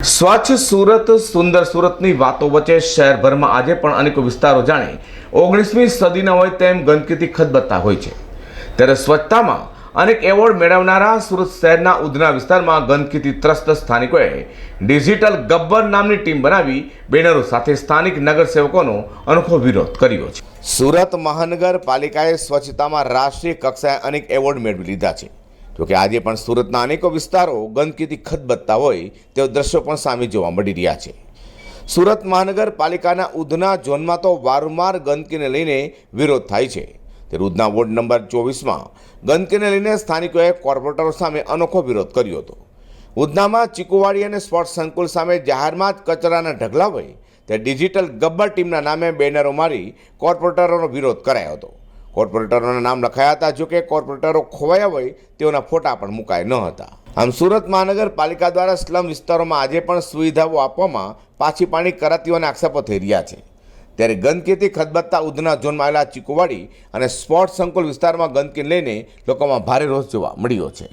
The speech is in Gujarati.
સ્વચ્છ સુરત, સુંદર સુરતની વાતો વચ્ચે શહેરભરમાં આજે પણ અનેકો વિસ્તારો જાણે ઓગણીસમી સદીના હોય તેમ ગંદકીથી ખદબદતા હોય છે. ત્યારે સ્વચ્છતામાં અનેક એવોર્ડ મેળવનારા સુરત શહેરના ઉધના વિસ્તારમાં ગંદકીથી ત્રસ્ત સ્થાનિકોએ ડિજિટલ ગબ્બર નામની ટીમ બનાવી બેનરો સાથે સ્થાનિક નગરસેવકોનો અનોખો વિરોધ કર્યો છે. સુરત મહાનગરપાલિકાએ સ્વચ્છતામાં રાષ્ટ્રીય કક્ષાએ અનેક એવોર્ડ મેળવી લીધા છે. જોકે આજે પણ સુરતના અનેકો વિસ્તારો ગંદકીથી ખદબદતા હોય તેવા દ્રશ્યો પણ સામે જોવા મળી રહ્યા છે. સુરત મહાનગરપાલિકાના ઉધના ઝોનમાં તો વારંવાર ગંદકીને લઈને વિરોધ થાય છે. ત્યારે ઉધના વોર્ડ નંબર ચોવીસમાં ગંદકીને લઈને સ્થાનિકોએ કોર્પોરેટરો સામે અનોખો વિરોધ કર્યો હતો. ઉધનામાં ચીકુવાડી અને સ્પોર્ટ્સ સંકુલ સામે જાહેરમાં જ કચરાના ઢગલા હોય તે ડિજિટલ ગબ્બર ટીમના નામે બેનરો મારી કોર્પોરેટરોનો વિરોધ કરાયો હતો. કોર્પોરેટરોના નામ લખાયા હતા. જો કે કોર્પોરેટરો ખોવાયા હોય, તેઓના ફોટા પણ મુકાય ન હતા. આમ સુરત મહાનગરપાલિકા દ્વારા સ્લમ વિસ્તારોમાં આજે પણ સુવિધાઓ આપવામાં પાછી પાણી કરાતી હોવાના આક્ષેપો થઈ રહ્યા છે. ત્યારે ગંદકીથી ખદબત્તા ઉધના ઝોનમાં આવેલા ચીકુવાડી અને સ્પોર્ટ્સ સંકુલ વિસ્તારમાં ગંદકી લઈને લોકોમાં ભારે રોષ જોવા મળ્યો છે.